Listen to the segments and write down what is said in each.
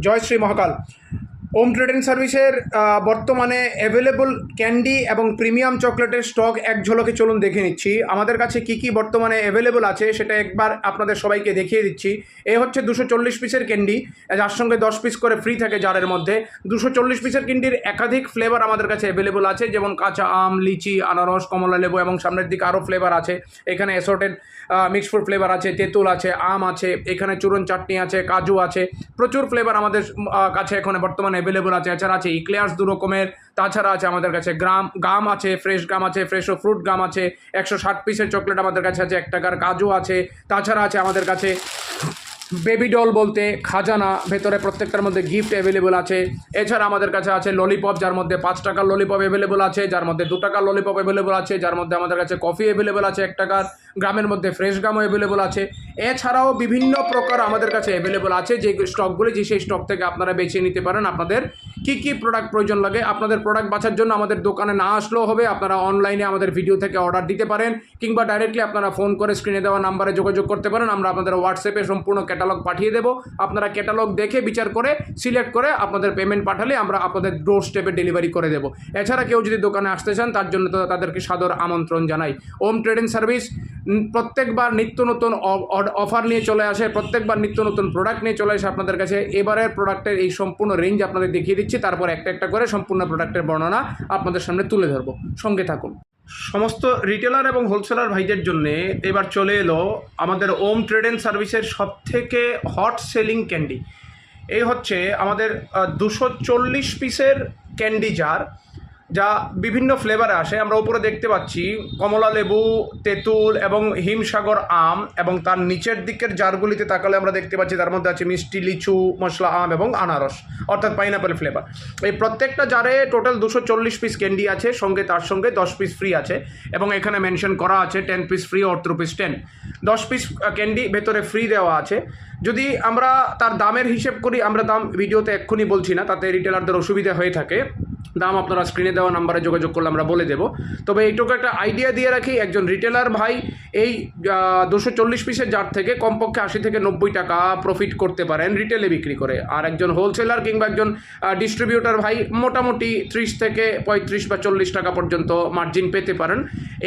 জয় শ্রী মহাকাল। ওম trading সার্ভিসের বর্তমানে available candy এবং প্রিমিয়াম চকলেটের স্টক এক ঝলকে চলুন দেখে নিচ্ছি। আমাদের কাছে কি কি বর্তমানে অ্যাভেলেবল আছে সেটা একবার আপনাদের সবাইকে দেখিয়ে দিচ্ছি। এ হচ্ছে দুশো চল্লিশ পিসের ক্যান্ডি যার সঙ্গে দশ পিস করে ফ্রি থাকে জারের মধ্যে। দুশো চল্লিশ পিসের ক্যান্ডির একাধিক ফ্লেভার আমাদের কাছে অ্যাভেলেবল আছে, যেমন কাঁচা আম, লিচি, আনারস, কমলা লেবু এবং সামনের দিকে আরও ফ্লেভার আছে। এখানে অ্যাসর্টেড মিক্স ফ্রুট ফ্লেভার আছে, তেঁতুল আছে, আম আছে, এখানে চূরণ চাটনি আছে, কাজু আছে। প্রচুর ফ্লেভার আমাদের কাছে এখন বর্তমানে অ্যাভেলেবল আছে, এছাড়া আছে ইক্লেয়ার্স দু রকমের, তাছাড়া আছে আমাদের কাছে গ্রাম গাম আছে ফ্রেশ গাম আছে ফ্রেশো ফ্রুট গাম আছে, একশো ষাট পিসের চকলেট আমাদের কাছে আছে এক টাকার কাজু আছে, তাছাড়া আছে আমাদের কাছে বেবি ডল বলতে খাজানা, ভেতরে প্রত্যেকটার মধ্যে গিফট অ্যাভেলেবল আছে। এছাড়া আমাদের কাছে আছে ললিপপ যার মধ্যে পাঁচ টাকার ললিপপ অ্যাভেলেবল আছে, যার মধ্যে দু টাকার ললিপপ অ্যাভেলেবল আছে, যার মধ্যে আমাদের কাছে কফি অ্যাভেলেবল আছে এক টাকার, গ্রামের মধ্যে ফ্রেশ গামও অ্যাভেলেবল আছে। এছাড়াও বিভিন্ন প্রকার আমাদের কাছে অ্যাভেলেবল আছে যে স্টকগুলি যে সেই স্টক থেকে আপনারা বেছে নিতে পারেন আপনাদের কি কি প্রোডাক্ট প্রয়োজন লাগে, আপনাদের প্রোডাক্ট বাছার জন্য আমাদের দোকানে না আসলেও হবে, আপনারা অনলাইনে আমাদের ভিডিও থেকে অর্ডার দিতে পারেন, কিংবা ডাইরেক্টলি আপনারা ফোন করে স্ক্রিনে দেওয়া নাম্বারে যোগাযোগ করতে পারেন, আমরা আপনাদের হোয়াটসঅ্যাপে সম্পূর্ণ ক্যাটালগ পাঠিয়ে দেবো। আপনারা ক্যাটালগ দেখে বিচার করে সিলেক্ট করে আপনাদের পেমেন্ট পাঠালে আমরা আপনাদের ডোর স্টেপে ডেলিভারি করে দেবো। এছাড়া কেউ যদি দোকানে আসতে চান, তার জন্য তাদেরকে সাদর আমন্ত্রণ জানাই। ওম ট্রেডিং সার্ভিস প্রত্যেকবার নিত্য নতুন অফার নিয়ে চলে আসে, প্রত্যেকবার নিত্য নতুন প্রোডাক্ট নিয়ে চলে আসে আপনাদের কাছে। এবারের প্রোডাক্টের এই সম্পূর্ণ রেঞ্জ আপনাদের দেখিয়ে দিচ্ছি, তারপর একটা একটা করে সম্পূর্ণ প্রোডাক্টের বর্ণনা আপনাদের সামনে তুলে ধরবো। সঙ্গে থাকুন। সমস্ত রিটেলার এবং হোলসেলার ভাইদের জন্য এবার চলে এলো আমাদের ওম ট্রেড অ্যান্ড সার্ভিসের সব থেকে হট সেলিং ক্যান্ডি এই হচ্ছে আমাদের দুশো চল্লিশ পিসের ক্যান্ডি জার যা বিভিন্ন ফ্লেভারে আসে। আমরা উপরে দেখতে পাচ্ছি কমলা লেবু, তেঁতুল এবং হিমসাগর আম এবং তার নিচের দিকের জারগুলিতে তাকালে আমরা দেখতে পাচ্ছি তার মধ্যে আছে মিষ্টি, লিচু মশলা আম এবং আনারস, অর্থাৎ পাইনাপেল ফ্লেভার এই প্রত্যেকটা জারে টোটাল দুশো চল্লিশ পিস ক্যান্ডি আছে, সঙ্গে তার সঙ্গে দশ পিস ফ্রি আছে এবং এখানে মেনশন করা আছে টেন পিস ফ্রি অর্থ রুপিস টেন দশ পিস ক্যান্ডি ভেতরে ফ্রি দেওয়া আছে। যদি আমরা তার দামের হিসেব করি, আমরা দাম ভিডিওতে এক্ষুনি বলছি না, তাতে রিটেলারদের অসুবিধা হয়ে থাকে। দাম আপনারা স্ক্রিনে দেওয়া নাম্বারে যোগাযোগ করলে আমরা বলে দেবো। তবে এইটুকু একটা আইডিয়া দিয়ে রাখি, একজন রিটেলার ভাই এই দুশো চল্লিশ পিসের জার থেকে কমপক্ষে আশি থেকে নব্বই টাকা প্রফিট করতে পারেন রিটেলে বিক্রি করে। আর একজন হোলসেলার কিংবা একজন ডিস্ট্রিবিউটার ভাই মোটামুটি ত্রিশ থেকে পঁয়ত্রিশ বা চল্লিশ টাকা পর্যন্ত মার্জিন পেতে পারেন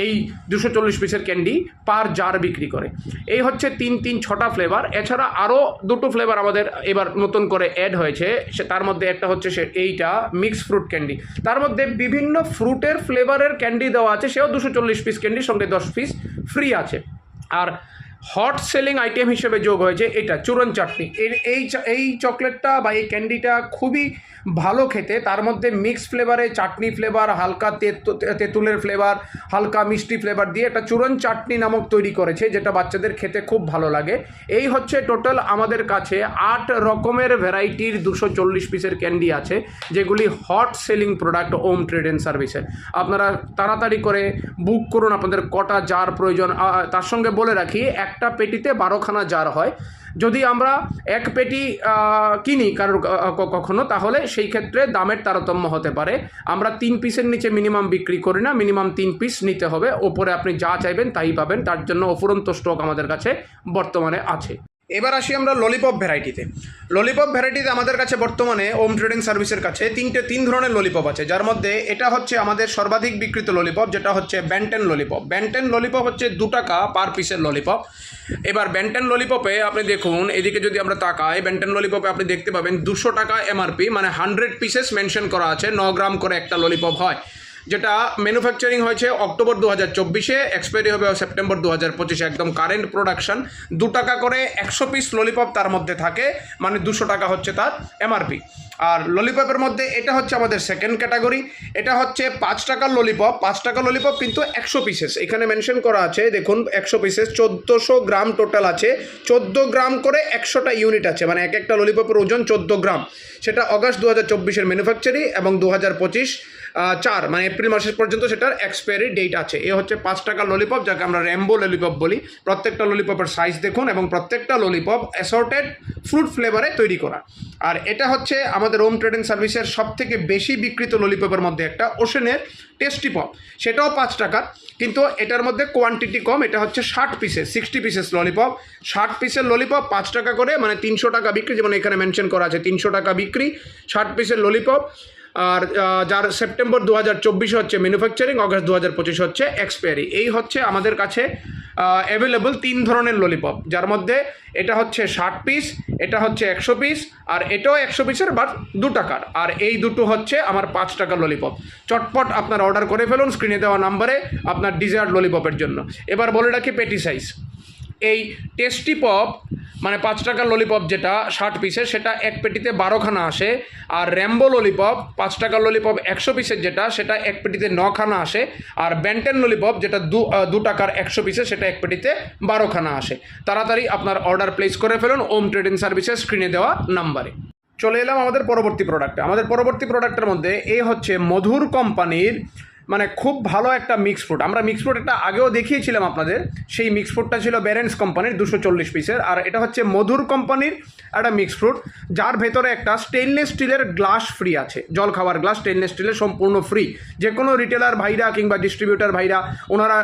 এই দুশো চল্লিশ পিসের ক্যান্ডি পার জার বিক্রি করে। এই হচ্ছে তিন তিন, ছটা ফ্লেভার এছাড়া আরও দুটো ফ্লেভার আমাদের এবার নতুন করে অ্যাড হয়েছে। সে, তার মধ্যে একটা হচ্ছে সে, এইটা মিক্স ফ্রুট ক্যান্ডি তার মধ্যে বিভিন্ন ফ্রুটের ফ্লেভারের ক্যান্ডি দেওয়া আছে, সেও দুশো চল্লিশ পিস ক্যান্ডি, সঙ্গে দশ পিস ফ্রি আছে। আর হট সেলিং আইটেম হিসেবে যোগ হয়েছে এটা চুরন চাটনি। এই এই চকলেটটা বা এই ক্যান্ডিটা খুবই ভালো খেতে, তার মধ্যে মিক্স ফ্লেভারে চাটনি ফ্লেভার হালকা তেঁতু- তেঁতুলের ফ্লেভার হালকা মিষ্টি ফ্লেভার দিয়ে একটা চূরণ চাটনি নামক তৈরি করেছে, যেটা বাচ্চাদের খেতে খুব ভালো লাগে। এই হচ্ছে টোটাল আমাদের কাছে আট রকমের ভ্যারাইটির দুশো চল্লিশ পিসের ক্যান্ডি আছে, যেগুলি hot selling product Om trade and সার্ভিসের আপনারা তাড়াতাড়ি করে বুক করুন, আপনাদের কটা জার প্রয়োজন। তার সঙ্গে বলে রাখি, একটা পেটিতে বারোখানা জার হয়। যদি আমরা এক পেটি কিনি কারোর কখনো, তাহলে সেই ক্ষেত্রে দামের তারতম্য হতে পারে। আমরা তিন পিসের নিচে মিনিমাম বিক্রি করি না, মিনিমাম তিন পিস নিতে হবে। ওপরে আপনি যা চাইবেন তাই পাবেন, তার জন্য অফুরন্ত স্টক আমাদের কাছে বর্তমানে আছে। এবার আসি আমরা ললিপপ ভ্যারাইটিতে ললিপপ ভ্যারাইটিতে আমাদের কাছে বর্তমানে ওম ট্রেডিং সার্ভিসের কাছে তিনটে, তিন ধরনের ললিপপ আছে। যার মধ্যে এটা হচ্ছে আমাদের সর্বাধিক বিক্রিত ললিপপ যেটা হচ্ছে ব্যান্টেন ললিপপ ব্যান্টেন ললিপপ হচ্ছে দু টাকা পার পিসের ললিপপ এবার ব্যান্টেন ললিপপে আপনি দেখুন, এদিকে যদি আমরা তাকাই ব্যান্টেন ললিপপে আপনি দেখতে পাবেন দুশো টাকা এমআরপি মানে হান্ড্রেড পিসেস মেনশন করা আছে, ন গ্রাম করে একটা ললিপপ হয়। যেটা ম্যানুফ্যাকচারিং হয়েছে অক্টোবর দু হাজার চব্বিশে এক্সপায়ারি হবে সেপ্টেম্বর দু হাজার পঁচিশে। একদম কারেন্ট প্রোডাকশন দু টাকা করে একশো পিস ললিপপ তার মধ্যে থাকে মানে দুশো টাকা হচ্ছে তার এমআরপি আর ললিপপের মধ্যে এটা হচ্ছে আমাদের সেকেন্ড ক্যাটাগরি এটা হচ্ছে পাঁচ টাকার ললিপপ পাঁচ টাকা ললিপপ কিন্তু একশো পিসেস এখানে মেনশন করা আছে, দেখুন, একশো পিসেস চোদ্দোশো গ্রাম টোটাল আছে। চোদ্দ গ্রাম করে একশোটা ইউনিট আছে। মানে এক একটা ললিপপের ওজন চোদ্দ গ্রাম। সেটা অগাস্ট দু হাজার চব্বিশের ম্যানুফ্যাকচারি এবং দু হাজার পঁচিশ চার মানে এপ্রিল মাসের পর্যন্ত সেটার এক্সপায়ারি ডেট আছে। এ হচ্ছে পাঁচ টাকা ললিপপ যাকে আমরা র্যাম্বো ললিপপ বলি। প্রত্যেকটা ললিপপের সাইজ দেখুন এবং প্রত্যেকটা ললিপপ অ্যাসর্টেড ফ্রুট ফ্লেভারে তৈরি করা। আর এটা হচ্ছে আমাদের হোম ট্রেডিং সার্ভিসের সব থেকে বেশি বিক্রিত ললিপপের মধ্যে একটা ওশেনের টেস্টি পপ সেটাও পাঁচ টাকার কিন্তু এটার মধ্যে কোয়ান্টিটি কম। এটা হচ্ছে ষাট পিসেস সিক্সটি পিসেস ললিপপ ষাট পিসের ললিপপ পাঁচ টাকা করে মানে তিনশো টাকা বিক্রি, যেমন এখানে মেনশন করা আছে, তিনশো টাকা বিক্রি, ষাট পিসের ললিপপ আর যার সেপ্টেম্বর দু হাজার হচ্ছে ম্যানুফ্যাকচারিং অগস্ট দু হাজার পঁচিশ হচ্ছে এক্সপায়ারি এই হচ্ছে আমাদের কাছে অ্যাভেলেবল তিন ধরনের ললিপপ যার মধ্যে এটা হচ্ছে ষাট পিস এটা হচ্ছে একশো পিস আর এটাও একশো পিসের বাট দু টাকার। আর এই দুটো হচ্ছে আমার পাঁচ টাকার ললিপপ চটপট আপনার অর্ডার করে ফেলুন স্ক্রিনে দেওয়া নাম্বারে আপনার ডিজায়ার্ড ললিপপের জন্য। এবার বলে রাখি পেটি সাইজ এই টেস্টি পপ মানে পাঁচ টাকার ললিপপ যেটা, ষাট পিসের সেটা এক পেটিতে বারোখানা আসে। আর র্যাম্বো ললিপপ পাঁচ টাকার ললিপপ একশো পিসের যেটা, সেটা এক পেটিতে নখানা আসে। আর ব্যান্টেন ললিপপ যেটা দু দু টাকার একশো পিসের সেটা এক পেটিতে বারোখানা আসে। তাড়াতাড়ি আপনার অর্ডার প্লেস করে ফেলুন ওম ট্রেডিং সার্ভিসের স্ক্রিনে দেওয়া নাম্বারে চলে এলাম আমাদের পরবর্তী প্রোডাক্টে আমাদের পরবর্তী প্রোডাক্টের মধ্যে এ হচ্ছে মধুর কোম্পানির মানে খুব ভালো একটা মিক্স ফ্রুট আমরা মিক্স ফ্রুট একটা আগেও দেখিয়েছিলাম আপনাদের, সেই মিক্স ফ্রুটটা ছিল ব্যারেন্স কোম্পানির দুশো চল্লিশ পিসের আর এটা হচ্ছে মধুর কোম্পানির একটা মিক্স ফ্রুট যার ভেতরে একটা স্টেনলেস স্টিলের গ্লাস ফ্রি আছে। জল খাওয়ার গ্লাস স্টেনলেস স্টিলের সম্পূর্ণ ফ্রি যে কোনো রিটেলার ভাইরা কিংবা ডিস্ট্রিবিউটার ভাইরা, ওনারা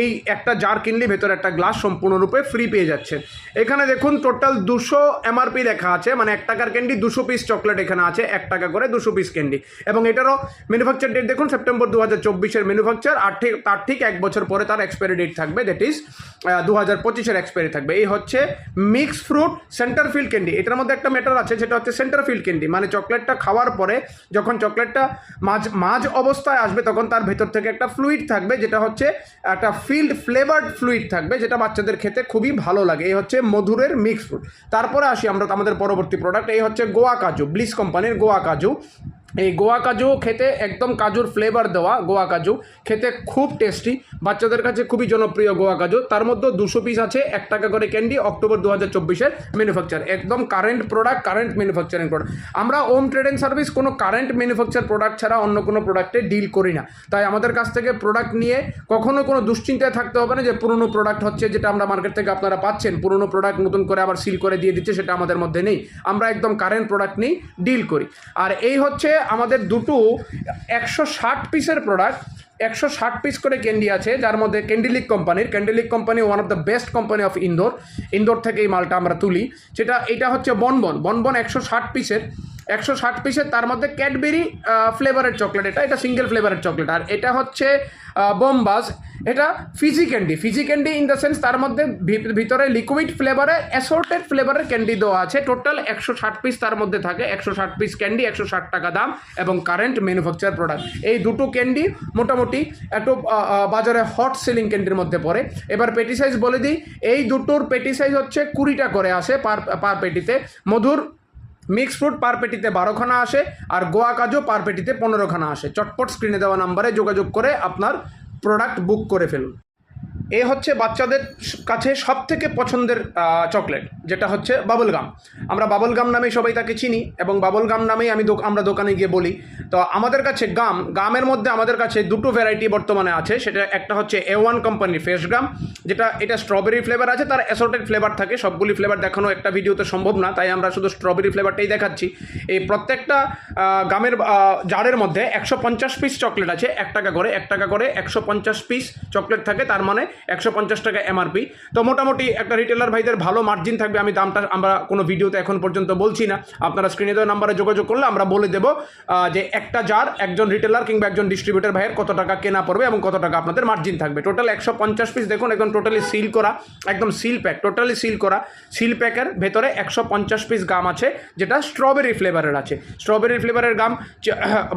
এই একটা জার কিনলে ভেতরে একটা গ্লাস সম্পূর্ণরূপে ফ্রি পেয়ে যাচ্ছে। এখানে দেখুন টোটাল দুশো এমআরপি লেখা আছে মানে এক টাকার ক্যান্ডি দুশো পিস চকলেট এখানে আছে, এক টাকা করে দুশো পিস ক্যান্ডি এবং এটারও ম্যানুফ্যাকচার ডেট দেখুন সেপ্টেম্বর দু হাজার চব্বিশের ম্যানুফ্যাকচার আর ঠিক, তার ঠিক এক বছর পরে তার এক্সপায়ারি ডেট থাকবে দ্যাট ইজ দু হাজার পঁচিশের এক্সপায়ারি থাকবে। এই হচ্ছে mix fruit center filled candy এটার মধ্যে একটা ম্যাটার আছে, সেটা হচ্ছে সেন্টার ফিল্ড ক্যান্ডি মানে চকলেটটা খাওয়ার পরে যখন চকলেটটা মাঝ মাঝ অবস্থায় আসবে, তখন তার ভেতর থেকে একটা ফ্লুইড থাকবে, যেটা হচ্ছে একটা ফিল্ড ফ্লেভার্ড ফ্লুইড থাকবে, যেটা বাচ্চাদের খেতে খুবই ভালো লাগে। এই হচ্ছে মধুরের মিক্স ফ্রুট তারপরে আসি আমরা আমাদের পরবর্তী প্রোডাক্ট এই হচ্ছে গোয়া কাজু ব্লিস কোম্পানির গোয়া কাজু। এই গোয়া কাজু খেতে একদম কাজুর ফ্লেভার দেওয়া গোয়া কাজু। খেতে খুব টেস্টি বাচ্চাদের কাছে খুবই জনপ্রিয় গোয়া কাজু। তার মধ্যে দুশো পিস আছে, এক টাকা করে ক্যান্ডি অক্টোবর দু হাজার চব্বিশের ম্যানুফ্যাকচার একদম current product current manufacturing product আমরা হোম ট্রেডিং সার্ভিস কোনো কারেন্ট ম্যানুফ্যাকচার প্রোডাক্ট ছাড়া অন্য কোনো প্রোডাক্টে ডিল করি না। তাই আমাদের কাছ থেকে প্রোডাক্ট নিয়ে কখনো কোনো দুশ্চিন্তায় থাকতে হবে না যে পুরনো প্রোডাক্ট হচ্ছে যেটা আমরা মার্কেট থেকে আপনারা পাচ্ছেন। পুরনো প্রোডাক্ট নতুন করে আবার সিল করে দিয়ে দিচ্ছে, সেটা আমাদের মধ্যে নেই। আমরা একদম কারেন্ট প্রোডাক্ট নিয়েই ডিল করি। আর এই হচ্ছে আমাদের দুটো একশো ষাট পিসের প্রোডাক্ট একশো ষাট পিস করে ক্যান্ডি আছে, যার মধ্যে ক্যান্ডিলিক কোম্পানির Candylic company one of the best company of Indore Indore থেকে এই মালটা আমরা তুলি। সেটা এটা হচ্ছে বনবন বনবন একশো ষাট পিসের একশো ষাট পিসের তার মধ্যে ক্যাডবেরি ফ্লেভারের চকলেট এটা এটা সিঙ্গেল ফ্লেভারের চকলেট আর এটা হচ্ছে বোমবাস এটা fizzy candy fizzy candy in the sense তার মধ্যে ভিতরে লিকুইড ফ্লেভারে অ্যাসর্টেড ফ্লেভারের ক্যান্ডি দেওয়া আছে। টোটাল একশো ষাট পিস তার মধ্যে থাকে। একশো ষাট পিস ক্যান্ডি একশো ষাট টাকা দাম এবং কারেন্ট ম্যানুফ্যাকচার প্রোডাক্ট এই দুটো ক্যান্ডি মোটামুটি একটু বাজারে হট সেলিং ক্যান্ডির মধ্যে পড়ে। এবার পেটি সাইজ বলে দিই। এই দুটোর পেটি সাইজ হচ্ছে কুড়িটা করে আসে পার পার পেটিতে মধুর মিক্স ফ্রুট পার পেটিতে বারোখানা আসে আর গোয়া কাজও পার পেটিতে পনেরোখানা আসে। চটপট স্ক্রিনে দেওয়া নাম্বারে যোগাযোগ করে আপনার প্রোডাক্ট বুক করে ফেলুন। এ হচ্ছে বাচ্চাদের কাছে সব থেকে পছন্দের চকলেট, যেটা হচ্ছে বাবল গাম আমরা বাবল গাম নামেই সবাই তাকে চিনি এবং বাবল গাম নামেই আমি আমরা দোকানে গিয়ে বলি। তো আমাদের কাছে গাম, গামের মধ্যে আমাদের কাছে দুটো ভ্যারাইটি বর্তমানে আছে। সেটা একটা হচ্ছে এ ওয়ান কোম্পানির ফ্রেশ গাম যেটা, এটা স্ট্রবেরি ফ্লেভার আছে, তার অ্যাসর্টেড ফ্লেভার থাকে। সবগুলি ফ্লেভার দেখানো একটা ভিডিওতে সম্ভব না, তাই আমরা শুধু স্ট্রবেরি ফ্লেভারটাই দেখাচ্ছি। এই প্রত্যেকটা গামের জারের মধ্যে একশো পঞ্চাশ পিস চকলেট আছে। এক টাকা করে, এক টাকা করে একশো পঞ্চাশ পিস চকলেট থাকে। তার মানে একশো পঞ্চাশ টাকা এমআরপি তো মোটামুটি একটা রিটেলার ভাইদের ভালো মার্জিন থাকবে, আমি দামটা আমরা কোনো ভিডিওতে এখন পর্যন্ত বলছি না। আপনারা স্ক্রিনে দেওয়া নাম্বারে যোগাযোগ করলে আমরা বলে দেবো যে একটা জার একজন রিটেলার কিংবা একজন ডিস্ট্রিবিউটার ভাইয়ের কত টাকা কেনা পড়বে এবং কত টাকা আপনাদের মার্জিন থাকবে। টোটাল একশো পঞ্চাশ পিস দেখুন, একদম টোটালি সিল করা, একদম সিল প্যাক টোটালি সিল করা সিল প্যাকের ভেতরে একশো পঞ্চাশ পিস গাম আছে, যেটা স্ট্রবেরি ফ্লেভারের আছে। স্ট্রবেরি ফ্লেভারের গাম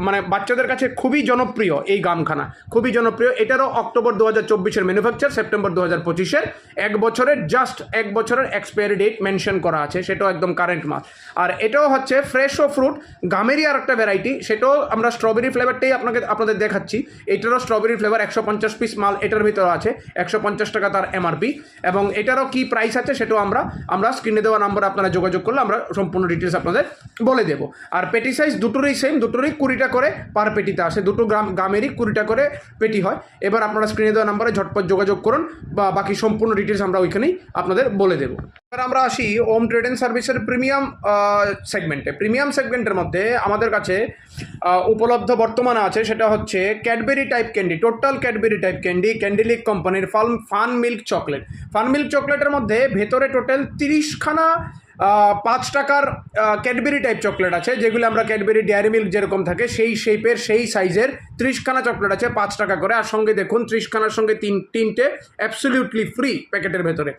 মানে বাচ্চাদের কাছে খুবই জনপ্রিয় এই গামখানা খুবই জনপ্রিয়, এটারও অক্টোবর দু হাজার চব্বিশের ম্যানুফ্যাকচার সেপ্টেম্বর দু হাজার পঁচিশের এক বছরের জাস্ট এক বছরের এক্সপায়ারি ডেট মেনশন করা আছে, সেটাও একদম কারেন্ট মাল। আর এটাও হচ্ছে ফ্রেশ ও ফ্রুট গামেরই আর একটা ভ্যারাইটি সেটাও আমরা স্ট্রবেরি ফ্লেভারটাই আপনাকে, আপনাদের দেখাচ্ছি। এটারও স্ট্রবেরি ফ্লেভার একশো পঞ্চাশ পিস মাল, এটার ভিতরে আছে, একশো পঞ্চাশ টাকা তার এমআরপি এবং এটারও কি প্রাইস আছে সেটাও আমরা আমরা স্ক্রিনে দেওয়া নাম্বারে আপনারা যোগাযোগ করলে আমরা সম্পূর্ণ ডিটেলস আপনাদের বলে দেবো। আর পেটি সাইজ দুটোরই সেম দুটোরই কুড়িটা করে পার পেটিতে আসে, দুটো গ্রাম গ্রামেরই কুড়িটা করে পেটি হয়। এবার আপনারা স্ক্রিনে দেওয়া নাম্বারে ঝটপট যোগাযোগ করুন বা বাকি সম্পূর্ণ ডিটেলস আমরা ওইখানেই আপনাদের বলে দেবো। এবার আমরা আসি ওম ট্রেড অ্যান্ড সার্ভিসের প্রিমিয়াম সেগমেন্টে প্রিমিয়াম সেগমেন্টের মধ্যে আমাদের কাছে উপলব্ধ বর্তমানে আছে সেটা হচ্ছে Cadbury type candy total Cadbury type candy Candylic কোম্পানির fun fun milk chocolate fun milk চকলেটের মধ্যে ভেতরে টোটাল তিরিশখানা পাঁচ টাকার ক্যাডবেরি টাইপ চকলেট আছে, যেগুলো আমরা ক্যাডবেরি ডেয়ারি মিল্ক যেরকম থাকে, সেই শেপের সেই সাইজের ত্রিশখানা চকলেট আছে, পাঁচ টাকা করে। আর সঙ্গে দেখুন, ত্রিশখানার সঙ্গে তিন, তিনটে অ্যাবসলিউটলি ফ্রি প্যাকেটের ভেতরে।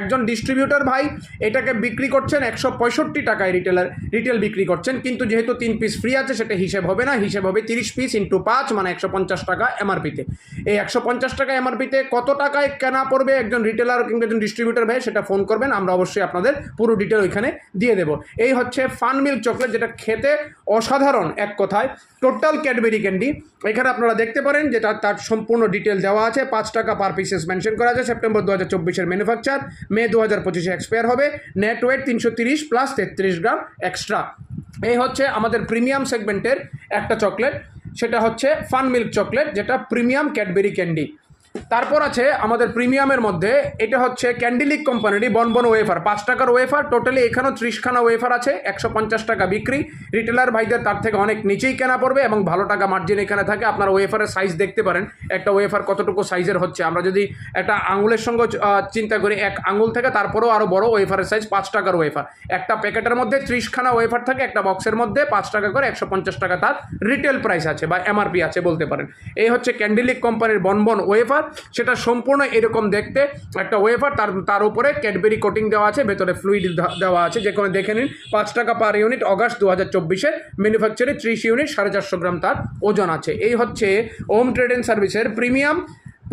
একজন ডিস্ট্রিবিউটর ভাই এটাকে বিক্রি করছেন একশো পঁয়ষট্টি টাকায় রিটেলার রিটেল বিক্রি করছেন, কিন্তু যেহেতু তিন পিস ফ্রি আছে, সেটা হিসেব হবে না। হিসেব হবে তিরিশ পিস ইন্টু পাঁচ মানে একশো পঞ্চাশ টাকা এমআরপিতে এই একশো পঞ্চাশ টাকা এমআরপিতে কত টাকায় কেনা পড়বে? একজন রিটেলার কিংবা একজন ডিস্ট্রিবিউটর ভাই সেটা ফোন করবেন, আমরা অবশ্যই আপনাদের পুরো ডিটেল ওইখানে দিয়ে দেবো। এই হচ্ছে ফান মিল্ক চকলেট, যেটা খেতে অসাধারণ এক কথায়। টোটাল ক্যাডবেরি ক্যান্ডি এখানে আপনারা দেখতে পারেন যে তার তার সম্পূর্ণ ডিটেল দেওয়া আছে। পাঁচ টাকা পার পিসেস মেনশন করা আছে। সেপ্টেম্বর দু হাজার চব্বিশের ম্যানুফ্যাকচার মে দু হাজার পঁচিশে এক্সপায়ার হবে। নেট ওয়েট তিনশো তিরিশ প্লাস তেত্রিশ গ্রাম এক্সট্রা এই হচ্ছে আমাদের প্রিমিয়াম সেগমেন্টের একটা চকলেট। সেটা হচ্ছে ফান মিল্ক চকলেট, যেটা প্রিমিয়াম ক্যাডবেরি ক্যান্ডি তারপর আছে আমাদের প্রিমিয়ামের মধ্যে, এটা হচ্ছে ক্যান্ডিলিক কোম্পানির বনবন ওয়েফার পাঁচ টাকার ওয়েফার টোটালি এখানেও ত্রিশখানা ওয়েফার আছে, একশো পঞ্চাশ টাকা বিক্রি। রিটেলার ভাইদের তার থেকে অনেক নিচেই কেনা পড়বে এবং ভালো টাকা মার্জিন এখানে থাকে। আপনার ওয়েফারের সাইজ দেখতে পারেন, একটা ওয়েফার কতটুকু সাইজের হচ্ছে। আমরা যদি একটা আঙুলের সঙ্গে চিন্তা করি, এক আঙুল থেকে তারপরেও আরও বড় ওয়েফারের সাইজ পাঁচ টাকার ওয়েফার একটা প্যাকেটের মধ্যে ত্রিশখানা ওয়েফার থাকে, একটা বক্সের মধ্যে পাঁচ টাকা করে একশো পঞ্চাশ টাকা তার রিটেল প্রাইস আছে বা এমআরপি আছে বলতে পারেন। এই হচ্ছে ক্যান্ডিলিক কোম্পানির বনবন ওয়েফার সেটা সম্পূর্ণ এরকম দেখতে। একটা ওয়েফার তার তার উপরে ক্যাডবেরি কোটিং দেওয়া আছে, ভেতরে ফ্লুইড দেওয়া আছে যেখানে দেখে নিন। পাঁচ টাকা পার ইউনিট অগাস্ট দু হাজার চব্বিশে ম্যানুফ্যাকচারে ত্রিশ ইউনিট সাড়ে চারশো গ্রাম তার ওজন আছে। এই হচ্ছে ওম ট্রেড অ্যান্ড সার্ভিসের প্রিমিয়াম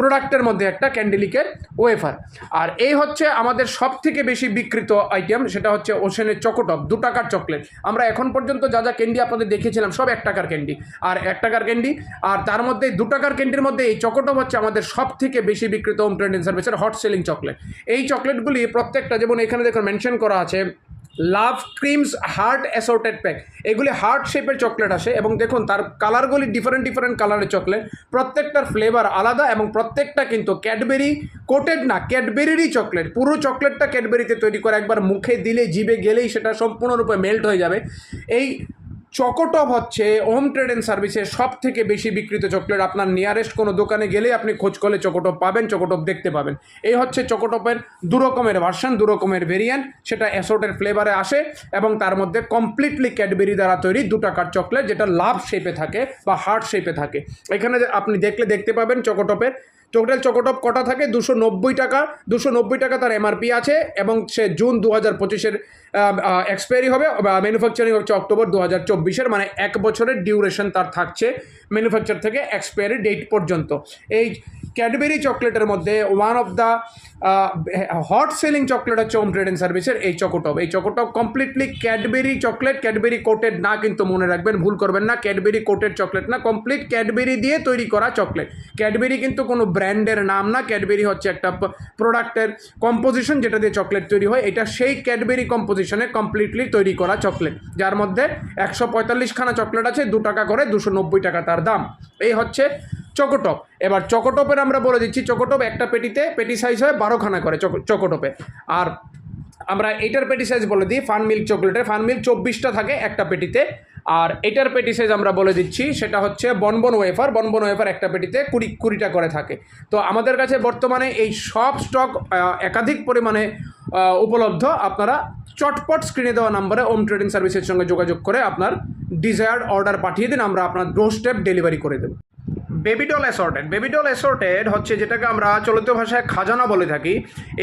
প্রোডাক্টের মধ্যে একটা ক্যান্ডেলিকের ওয়েফার আর এই হচ্ছে আমাদের সব থেকে বেশি বিকৃত আইটেম সেটা হচ্ছে ওশেনের চকোটপ দু টাকার চকলেট আমরা এখন পর্যন্ত যা যা ক্যান্ডি আপনাদের দেখেছিলাম সব এক টাকার ক্যান্ডি আর এক টাকার ক্যান্ডি আর তার মধ্যে দু টাকার ক্যান্ডির মধ্যে এই চকোটপ হচ্ছে আমাদের সব থেকে বেশি বিকৃত হোম ট্রেড সার্ভিসের হট সেলিং চকলেট এই চকলেটগুলি প্রত্যেকটা, যেমন এখানে দেখুন মেনশন করা আছে love creams heart assorted pack এগুলি হার্ট শেপের চকলেট আসে এবং দেখুন, তার কালারগুলি ডিফারেন্ট ডিফারেন্ট কালারের চকলেট প্রত্যেকটার ফ্লেভার আলাদা এবং প্রত্যেকটা কিন্তু ক্যাডবেরি কোটেড না ক্যাডবেরিরই চকলেট পুরো চকলেটটা ক্যাডবেরিতে তৈরি করে একবার মুখে দিলে জিবে গেলেই সেটা সম্পূর্ণরূপে মেল্ট হয়ে যাবে। এই চকোটপ হচ্ছে হোম ট্রেড অ্যান্ড সার্ভিসের সব থেকে বেশি বিক্রিত চকলেট। আপনার নিয়ারেস্ট কোনো দোকানে গেলে আপনি খোঁজ করলে চকোটপ পাবেন, চকোটপ দেখতে পাবেন। এই হচ্ছে চকোটপের দু রকমের ভার্সন দু রকমের ভেরিয়েন্ট সেটা অ্যাসোটের ফ্লেভারে আসে এবং তার মধ্যে কমপ্লিটলি ক্যাডবেরি দ্বারা তৈরি দু টাকার চকলেট, যেটা লাভ শেপে থাকে বা হার্ট শেপে থাকে। এখানে আপনি দেখলে দেখতে পাবেন চকোটপের টোটাল চকোটপ কটা থাকে? দুশো নব্বই টাকা। দুশো নব্বই টাকা তার এমআরপি আছে এবং সে জুন দু হাজার পঁচিশের এক্সপায়ারি হবে। ম্যানুফ্যাকচারিং হচ্ছে অক্টোবর দু হাজার চব্বিশের মানে এক বছরের ডিউরেশন তার থাকছে ম্যানুফ্যাকচার থেকে এক্সপায়ারি ডেট পর্যন্ত। এই ক্যাডবেরি চকলেটের মধ্যে one of the hot selling chocolate হচ্ছে হোম ট্রেড অ্যান্ড সার্ভিসের এই চকোটপ। এই Chocotop completely Cadbury chocolate Cadbury coated না কিন্তু মনে রাখবেন, ভুল করবেন না। ক্যাডবেরি কোটেড চকলেট না কমপ্লিট ক্যাডবেরি দিয়ে তৈরি করা চকলেট ক্যাডবেরি কিন্তু কোনো ব্র্যান্ডের নাম না ক্যাডবেরি হচ্ছে একটা প্রোডাক্টের কম্পোজিশন যেটা দিয়ে চকলেট তৈরি হয়। এটা সেই ক্যাডবেরি কম্পোজিশনে কমপ্লিটলি তৈরি করা চকলেট যার মধ্যে একশো পঁয়তাল্লিশখানা চকলেট আছে, দু টাকা করে, দুশো নব্বই টাকা তার দাম। এই হচ্ছে চকোটপ এবার চকোটপের আমরা বলে দিচ্ছি চকোটপ একটা পেটিতে, পেটি সাইজ হয় বারোখানা করে চকো- চকোটপে আর আমরা এটার পেটি সাইজ বলে দিই ফান মিল্ক চকলেটের ফান মিল্ক চব্বিশটা থাকে একটা পেটিতে। আর এটার পেটি সাইজ আমরা বলে দিচ্ছি, সেটা হচ্ছে বনবন ওয়েফার বনবন ওয়েফার একটা পেটিতে কুড়ি, কুড়িটা করে থাকে। তো আমাদের কাছে বর্তমানে এই সব স্টক একাধিক পরিমাণে উপলব্ধ। আপনারা চটপট স্ক্রিনে দেওয়া নাম্বারে হোম ট্রেডিং সার্ভিসের সঙ্গে যোগাযোগ করে আপনার ডিজায়ার্ড অর্ডার পাঠিয়ে দিন। আমরা আপনার ডোর স্টেপ ডেলিভারি করে দেবো। বেবিডল অ্যাসর্টেড বেবিডল অ্যাসর্টেড হচ্ছে যেটাকে আমরা চলিত ভাষায় খাজানা বলে থাকি।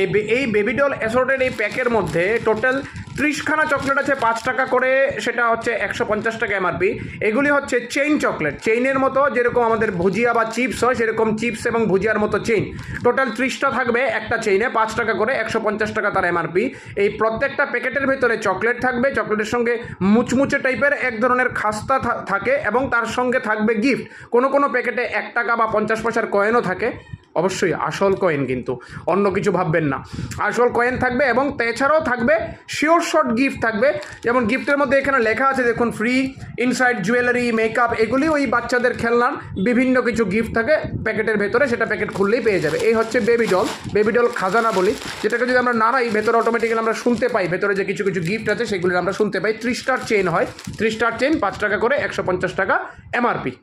এই এই বেবিডল অ্যাসর্টেড এই প্যাকের মধ্যে টোটাল ত্রিশখানা চকলেট আছে, পাঁচ টাকা করে, সেটা হচ্ছে একশো পঞ্চাশ টাকা এমআরপি এগুলি হচ্ছে চেইন চকলেট চেইনের মতো যেরকম আমাদের ভুজিয়া বা চিপস হয়, সেরকম চিপস এবং ভুজিয়ার মতো চেইন টোটাল ত্রিশটা থাকবে একটা চেইনে পাঁচ টাকা করে, একশো পঞ্চাশ টাকা তার এমআরপি এই প্রত্যেকটা প্যাকেটের ভেতরে চকলেট থাকবে চকলেটের সঙ্গে মুচমুচে টাইপের এক ধরনের খাস্তা থাকে এবং তার সঙ্গে থাকবে গিফট কোনো কোনো প্যাকেটে এক টাকা বা পঞ্চাশ পয়সার কয়েনও থাকে, অবশ্যই আসল কয়েন কিন্তু, অন্য কিছু ভাববেন না। আসল কয়েন থাকবে এবং এছাড়াও থাকবে শিওর শর্ট গিফট থাকবে, যেমন গিফটের মধ্যে এখানে লেখা আছে, দেখুন ফ্রি ইনসাইড জুয়েলারি মেকআপ এগুলি ওই বাচ্চাদের খেলনার বিভিন্ন কিছু গিফট থাকে প্যাকেটের ভেতরে, সেটা প্যাকেট খুললেই পেয়ে যাবে। এই হচ্ছে বেবি ডল বেবি ডল খাজানা বলি, যেটাকে যদি আমরা নাড়াই, ভেতরে অটোমেটিক্যালি আমরা শুনতে পাই, ভেতরে যে কিছু কিছু গিফট আছে সেগুলি আমরা শুনতে পাই। ত্রিশ স্টার চেন হয় ত্রিশ স্টার চেন পাঁচ টাকা করে একশো পঞ্চাশ টাকা এমআরপি